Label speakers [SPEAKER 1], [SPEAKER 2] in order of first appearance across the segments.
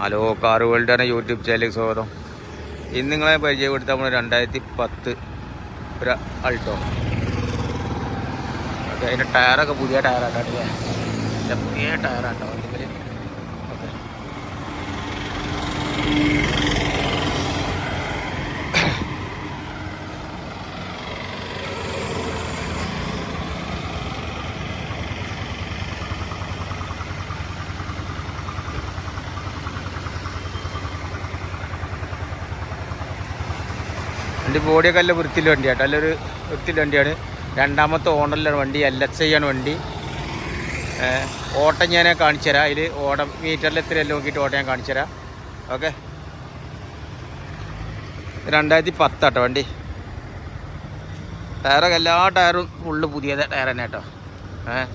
[SPEAKER 1] Hello car world വേൾഡാണ് YouTube ചാനലിലേക്ക് സ്വാഗതം. ഇന്ന് നിങ്ങളെ പരിചയപ്പെടുത്താൻ നമ്മൾ രണ്ടായിരത്തി പത്ത് ഒരു അൾട്ടോ. ഓക്കെ അതിന്റെ ടയറൊക്കെ പുതിയ ടയറാട്ടോ പുതിയ ടയറാട്ടോ അല്ലെങ്കിൽ ഓക്കെ. വണ്ടി ബോഡിയൊക്കെ നല്ല വൃത്തിയിൽ വണ്ടിയാണ് നല്ലൊരു വൃത്തിയുള്ള വണ്ടിയാണ്. രണ്ടാമത്തെ ഓണറിലാണ് വണ്ടി എൽ ഐ ആണ് വണ്ടി. ഓട്ടം ഞാൻ കാണിച്ചു തരാം. അതിൽ ഓടം മീറ്ററിൽ എത്ര എല്ലാം നോക്കിയിട്ട് ഓട്ടം ഞാൻ കാണിച്ചു തരാം. ഓക്കെ? രണ്ടായിരത്തി പത്താട്ടോ വണ്ടി. ടയറൊക്കെ എല്ലാ ടയറും ഫുള്ള് പുതിയ ടയർ തന്നെ കേട്ടോ ഏഹ്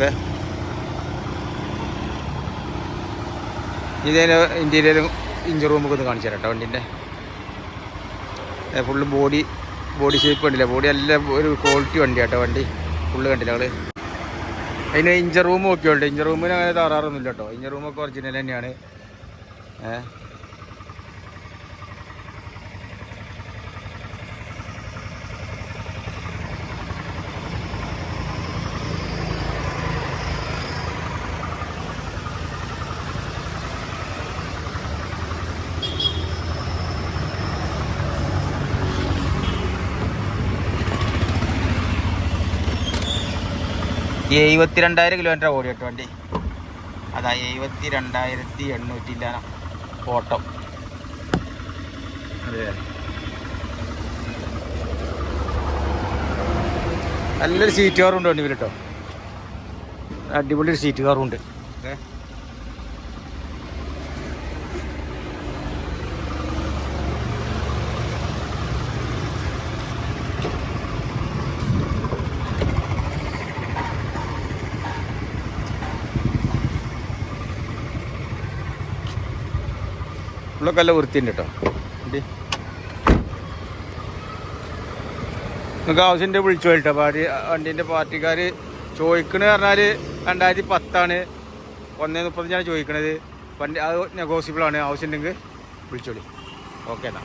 [SPEAKER 1] ഓക്കെ. ഇതേ ഇന്റീരിയലും ഇഞ്ചർ റൂമൊക്കെ ഒന്ന് കാണിച്ചു തരാം കേട്ടോ വണ്ടീന്റെ. ഫുള്ള് ബോഡി ബോഡി ഷേപ്പ് കണ്ടില്ല? ബോഡി നല്ല ഒരു ക്വാളിറ്റി വണ്ടി കേട്ടോ വണ്ടി. ഫുള്ള് കണ്ടില്ല ഞങ്ങൾ അതിന് ഇഞ്ചർ റൂം ഉണ്ട് ഇഞ്ചർ റൂമിന് അങ്ങനെ തകരാറൊന്നുമില്ല കേട്ടോ. ഇഞ്ചർ റൂമൊക്കെ ഒറിജിനൽ തന്നെയാണ്. ഏഹ് എഴുപത്തി രണ്ടായിരം കിലോമീറ്റർ ഓടി കേട്ടോ വണ്ടി. അതാ എഴുപത്തി രണ്ടായിരത്തി എണ്ണൂറ്റി ഇല്ല ഓട്ടം നല്ലൊരു സീറ്റ് കാറുണ്ട് വണ്ടി കേട്ടോ അടിപൊളി സീറ്റ് കാറുണ്ട് ഓക്കെ. ഉള്ളൊക്കെ നല്ല വൃത്തിയുണ്ട് കേട്ടോ നിങ്ങൾക്ക് ആവശ്യന്റെ വിളിച്ചു കേട്ടോ പാർട്ടി വണ്ടീന്റെ പാർട്ടിക്കാർ ചോദിക്കണ പറഞ്ഞാൽ രണ്ടായിരത്തി പത്താണ്. ഒന്നേ മുപ്പത്തഞ്ചാണ് ചോദിക്കണത്. വണ്ടി അത് നെഗോസിബിളാണ് ആവശ്യമുണ്ടെങ്കിൽ വിളിച്ചോളി. ഓക്കെ എന്നാ.